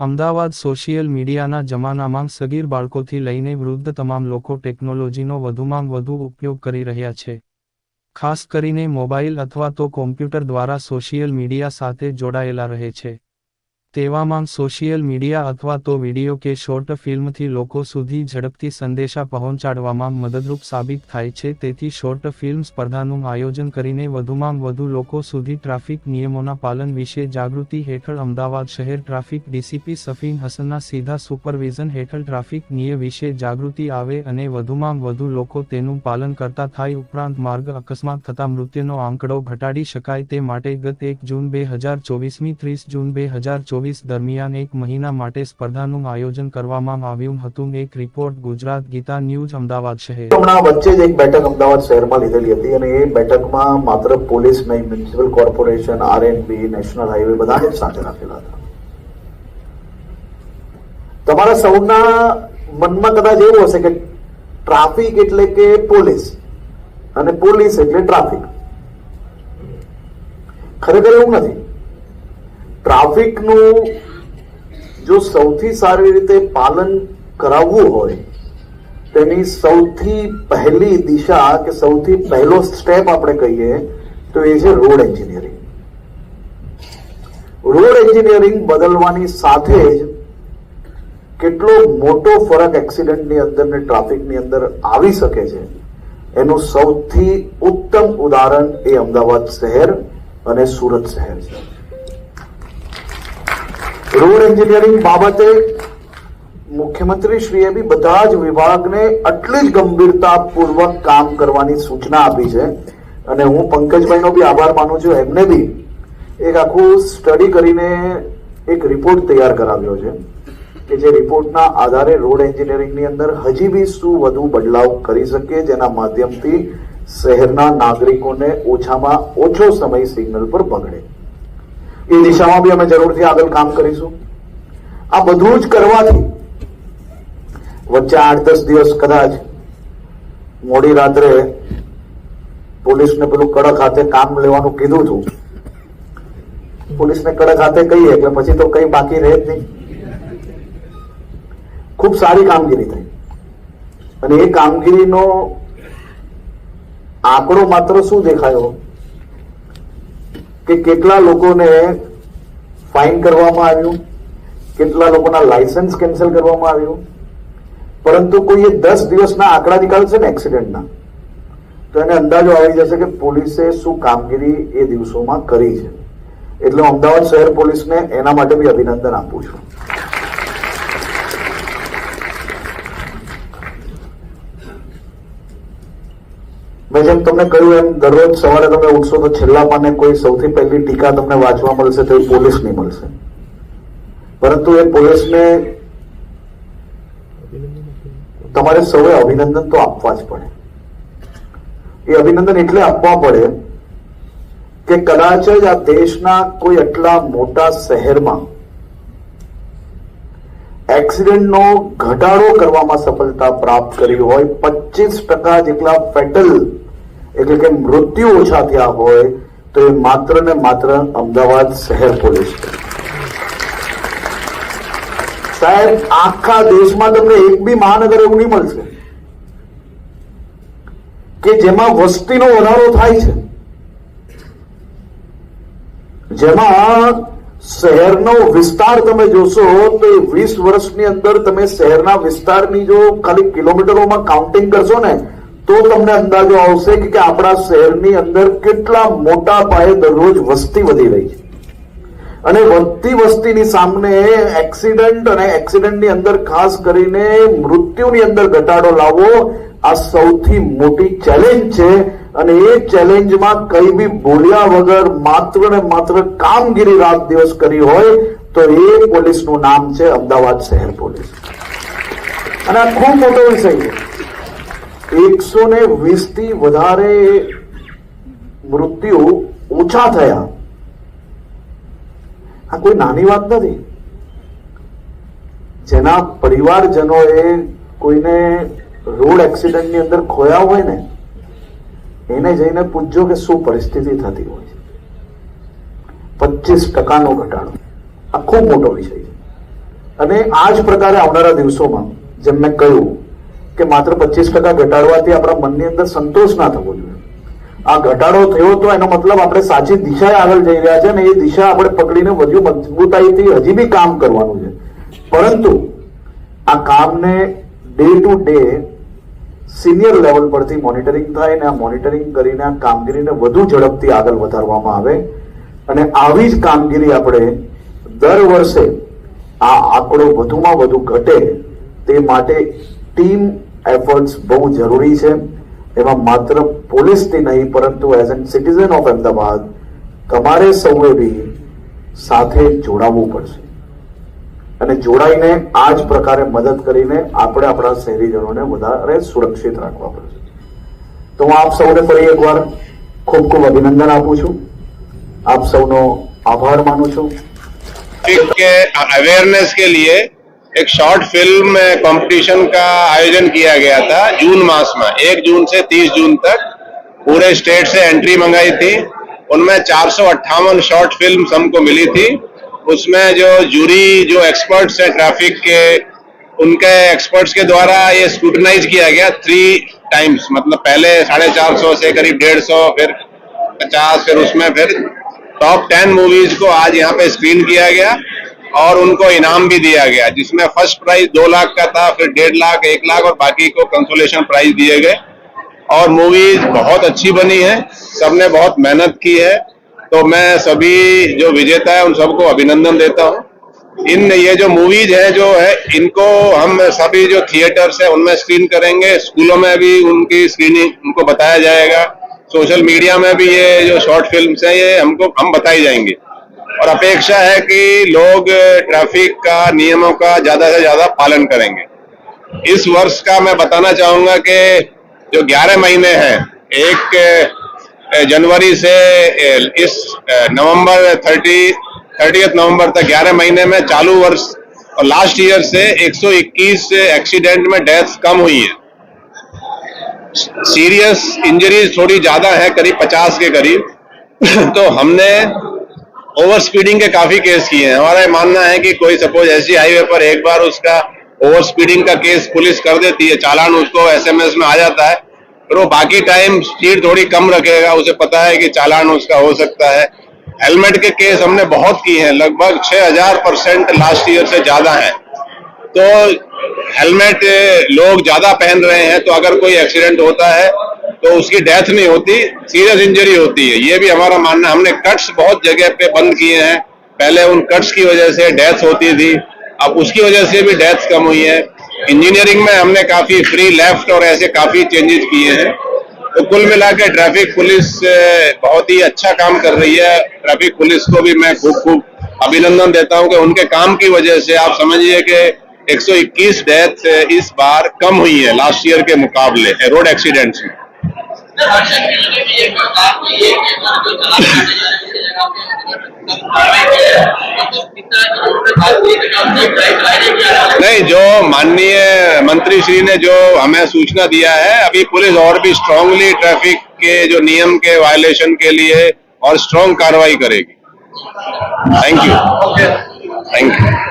Ahmedabad social મીડિયાના જમાનામાં સગીર બાળકોથી લઈને વૃદ્ધ તમામ લોકો ટેકનોલોજીનો વધુમાં વધુ ઉપયોગ કરી રહ્યા છે. ખાસ કરીને મોબાઈલ અથવા તો કોમ્પ્યુટર દ્વારા સોશિયલ મીડિયા સાથે જોડાયેલા રહે છે. તેવામાં સોશિયલ મીડિયા અથવા તો વીડિયો કે શોર્ટ ફિલ્મથી લોકો સુધી ઝડપથી સંદેશા પહોંચાડવામાં મદદરૂપ સાબિત થાય છે. તેથી શોર્ટ ફિલ્મ સ્પર્ધાનું આયોજન કરીને વધુમાં વધુ લોકો સુધી ટ્રાફિક નિયમોના પાલન વિશે જાગૃતિ હેઠળ અમદાવાદ શહેર ટ્રાફિક ડીસીપી સફીન હસનના સીધા સુપરવિઝન હેઠળ ટ્રાફિક નિયમ વિશે જાગૃતિ આવે અને વધુમાં વધુ લોકો તેનું પાલન કરતા થાય. ઉપરાંત માર્ગ અકસ્માત થતા મૃત્યુનો આંકડો ઘટાડી શકાય તે માટે ગત એક જૂન બે હજાર ચોવીસમી ત્રીસ જૂન બે હજાર ચોવીસ દરમિયાન એક મહિના માટે સ્પર્ધાનું આયોજન કરવામાં આવ્યું હતું. એક રિપોર્ટ ગુજરાત ગીતા ન્યૂઝ, અમદાવાદ શહેર. હમણાં વચ્ચે જ એક બેઠક અમદાવાદ શહેરમાં લીધેલી હતી અને એ બેઠકમાં માત્ર પોલીસ નહીં, municipal corporation RNB national highway બધા જ સાથે રાખેલા હતા. તમારા સૌના મનમાં કદાચ એવું હશે કે ટ્રાફિક એટલે કે પોલીસ અને પોલીસ એટલે ટ્રાફિક. ખરેખર એવું નથી. ટ્રાફિકનું જો સૌથી સારી રીતે પાલન કરાવવું હોય, તેની સૌથી પહેલી દિશા કે સૌથી પહેલો સ્ટેપ આપણે કહીએ, તો એ છે રોડ એન્જિનિયરિંગ. રોડ એન્જિનિયરિંગ બદલવાની સાથે જ કેટલો મોટો ફરક એક્સિડન્ટની અંદર ને ટ્રાફિકની અંદર આવી શકે છે, એનું સૌથી ઉત્તમ ઉદાહરણ એ અમદાવાદ શહેર અને સુરત શહેર છે. રોડ એન્જિનિયરિંગ બાબતે મુખ્યમંત્રી શ્રીએ બી બધા જ વિભાગને આટલી જ ગંભીરતાપૂર્વક કામ કરવાની સૂચના આપી છે. અને હું પંકજભાઈનો બી આભાર માનું છું. એમને બી એક આખું સ્ટડી કરીને એક રિપોર્ટ તૈયાર કરાવ્યો છે કે જે રિપોર્ટના આધારે રોડ એન્જિનિયરિંગની અંદર હજી બી શું વધુ બદલાવ કરી શકીએ જેના માધ્યમથી શહેરના નાગરિકોને ઓછામાં ઓછો સમય સિગ્નલ પર બગડે એ દિશામાં બી અમે જરૂરથી આગળ કામ કરીશું. આ બધું જ કરવાથી વચ્ચે આઠ દસ દિવસ કદાચ મોડી રાત્રે પોલીસને પેલું કડક હાથે કામ લેવાનું કીધું હતું પોલીસને કડક હાથે કહીએ એટલે પછી તો કઈ બાકી રહે જ નહીં. ખૂબ સારી કામગીરી થઈ. અને એ કામગીરીનો આંકડો માત્ર શું દેખાયો? કે કેટલા લોકોને ફાઇન કરવામાં આવ્યું? કેટલા લોકોના લાયસન્સ કેન્સલ કરવામાં આવ્યું? પરંતુ કોઈ દસ દિવસના આંકડા નીકાળશે ને એક્સિડન્ટના તો એને અંદાજો આવી જશે કે પોલીસે શું કામગીરી એ દિવસોમાં કરી છે. એટલે અમદાવાદ શહેર પોલીસને એના માટે બી અભિનંદન આપું છું. જેમ તમને કહ્યું એમ, દરરોજ સવારે તમે ઉઠશો તો છેલ્લા પાને કોઈ સૌથી પહેલી ટીકા તમને વાંચવા મળશે તો એ પોલીસની મળશે. પરંતુ એ પોલીસને તમારે સૌએ અભિનંદન તો આપવા જ પડે. એ અભિનંદન એટલે આપવા પડે કે કદાચ જ આ દેશના કોઈ એટલા મોટા શહેરમાં એક્સિડન્ટનો ઘટાડો કરવામાં સફળતા પ્રાપ્ત કરી હોય પચીસ ટકા જેટલા ફેટલ એટલે કે મૃત્યુ ઓછા થયા હોય, તો એ માત્ર ને માત્ર અમદાવાદ શહેર પોલીસ સાહેબ, આખા દેશમાં તમને એક બી મહાનગર એવું નહીં મળશે. કે જેમાં વસ્તીનો વધારો થાય છે. જેમાં શહેરનો વિસ્તાર તમે જોશો, તો વીસ વર્ષની અંદર તમે શહેરના વિસ્તારની જો ખાલી કિલોમીટરોમાં કાઉન્ટિંગ કરશો ને તો તમને અંદાજો આવશે કે આપણા શહેરની અંદર કેટલા મોટા પાયે દરરોજ વસ્તી વધી રહી છે. અને વધતી વસ્તીની સામે એક્સિડન્ટ અને એક્સિડન્ટની અંદર ખાસ કરીને મૃત્યુની અંદર ઘટાડો લાવવો આ સૌથી મોટી ચેલેન્જ છે. અને એ ચેલેન્જમાં કઈ બી બોલ્યા વગર માત્ર ને માત્ર કામગીરી રાત દિવસ કરી હોય તો એ પોલીસનું નામ છે અમદાવાદ શહેર પોલીસ. અને આ ખૂબ મોટો વિષય છે. એકસો ને વીસથી વધારે મૃત્યુ ઓછા થયા. આ કોઈ નાની વાત નથી. જેના પરિવારજનોએ કોઈને રોડ એક્સિડન્ટની અંદર ખોયા હોય ને, એને જઈને પૂછજો કે શું પરિસ્થિતિ થતી હોય છે. પચીસ ટકાનો ઘટાડો. આ ખૂબ મોટો વિષય છે. અને આ જ પ્રકારે આવનારા દિવસોમાં જેમ મેં કહ્યું કે માત્ર પચીસ ટકા ઘટાડવાથી આપણા મનની અંદર સંતોષ ના થવો જોઈએ. આ ઘટાડો થયો તો એનો મતલબ આપણે સાચી દિશાએ આગળ જઈ રહ્યા છે અને એ દિશા આપણે પકડીને વધુ મજબૂતાઈથી હજી બી કામ કરવાનું છે. પરંતુ આ કામને day to day senior level પરથી મોનિટરિંગ થાય અને આ મોનિટરિંગ કરીને આ કામગીરીને વધુ ઝડપથી આગળ વધારવામાં આવે અને આવી જ કામગીરી આપણે દર વર્ષે આ આંકડો વધુમાં વધુ ઘટે તે માટે ટીમ એફર્ટ્સ બહુ જરૂરી છે. એમાં માત્ર પોલીસથી નહીં, પરંતુ as an citizen of Ahmedabad તમારે સૌએ બી સાથે જોડાવવું પડશે. અને જોડાઈને આ જ પ્રકારે મદદ કરીને આપણે આપણા શહેરીજનોને વધારે સુરક્ષિત રાખવા પડશે. તો હું આપ સૌને ફરી એકવાર ખૂબ ખૂબ અભિનંદન આપું છું. આપ સૌનો આભાર માનું છું. કે અવેરનેસ કે લીએ एक शॉर्ट फ़िल्म कंपटीशन का आयोजन किया गया था जून मास में। एक जून से 30 जून तक पूरे स्टेट से एंट्री मंगाई थी। उनमें चार सौ अट्ठावन शॉर्ट फ़िल्म हमको मिली थी। उसमें जो जूरी जो एक्सपर्ट्स हैं ट्रैफ़िक के, उनके एक्सपर्ट्स के द्वारा ये स्क्रूटनाइज किया गया थ्री टाइम्स मतलब पहले साढ़े चार सौ से करीब डेढ़ सौ, फिर पचास, फिर उसमें फिर टॉप टेन मूवीज़ को आज यहाँ पे स्क्रीन किया गया। और उनको इनाम भी दिया गया, जिसमें फ़र्स्ट प्राइज दो लाख का था, फिर डेढ़ लाख, एक लाख और बाकी को कंसोलेशन प्राइज दिए गए। और मूवीज़ बहुत अच्छी बनी है, सबने बहुत मेहनत की है। तो मैं सभी जो विजेता है, उन सबको अभिनंदन देता हूँ। इन ये जो मूवीज़ है, जो है, इनको हम सभी जो थिएटर्स है, उनमें स्क्रीन करेंगे। स्कूलों में भी उनकी स्क्रीनिंग उनको बताया जाएगा। सोशल मीडिया में भी ये जो शॉर्ट फिल्म्स हैं, ये हमको, हम बताई जाएँगे। और अपेक्षा है कि लोग ट्रैफ़िक का, नियमों का ज़्यादा से ज़्यादा पालन करेंगे। इस वर्ष का मैं बताना चाहूँगा कि जो 11 महीने हैं, एक जनवरी से इस नवंबर 30 30 नवंबर तक 11 महीने में चालू वर्ष और लास्ट ईयर से 121 एक्सीडेंट में डेथ कम हुई है। सीरियस इंजरीज थोड़ी ज़्यादा है, करीब 50 के करीब। तो हमने ओवर स्पीडिंग के काफ़ी केस किए हैं। हमारा मानना है कि कोई सपोज़ ऐसी हाईवे पर एक बार उसका ओवर स्पीडिंग का केस पुलिस कर देती है, चालान उसको एसएमएस में आ जाता है, फिर वो बाकी टाइम स्पीड थोड़ी कम रखेगा, उसे पता है कि चालान उसका हो सकता है। हेलमेट के केस हमने बहुत किए हैं, लगभग 6000 परसेंट लास्ट ईयर से ज़्यादा है। तो हेलमेट लोग ज़्यादा पहन रहे हैं तो अगर कोई एक्सीडेंट होता है तो उसकी डेथ नहीं होती सीरियस इंजरी होती है। ये भी हमारा मानना, हमने कट्स बहुत जगह पे बंद किए हैं। पहले उन कट्स की वजह से डेथ होती थी, अब उसकी वजह से भी डेथ कम हुई है। इंजीनियरिंग में हमने काफ़ी फ्री लेफ़्ट और ऐसे काफ़ी चेंजेस किए हैं। तो कुल मिला के ट्रैफ़िक पुलिस बहुत ही अच्छा काम कर रही है। ट्रैफ़िक पुलिस को भी मैं खूब खूब अभिनंदन देता हूँ कि उनके काम की वजह से आप समझिए कि 121 डेथ इस बार कम हुई है लास्ट ईयर के मुकाबले रोड एक्सीडेंट्स में। नहीं जो माननीय मंत्री श्री ने जो हमें सूचना दिया है अभी पुलिस और भी स्ट्रांगली ट्रैफ़िक के जो नियम के वायलेशन के लिए और स्ट्रांग कार्रवाई करेगी। Thank you thank you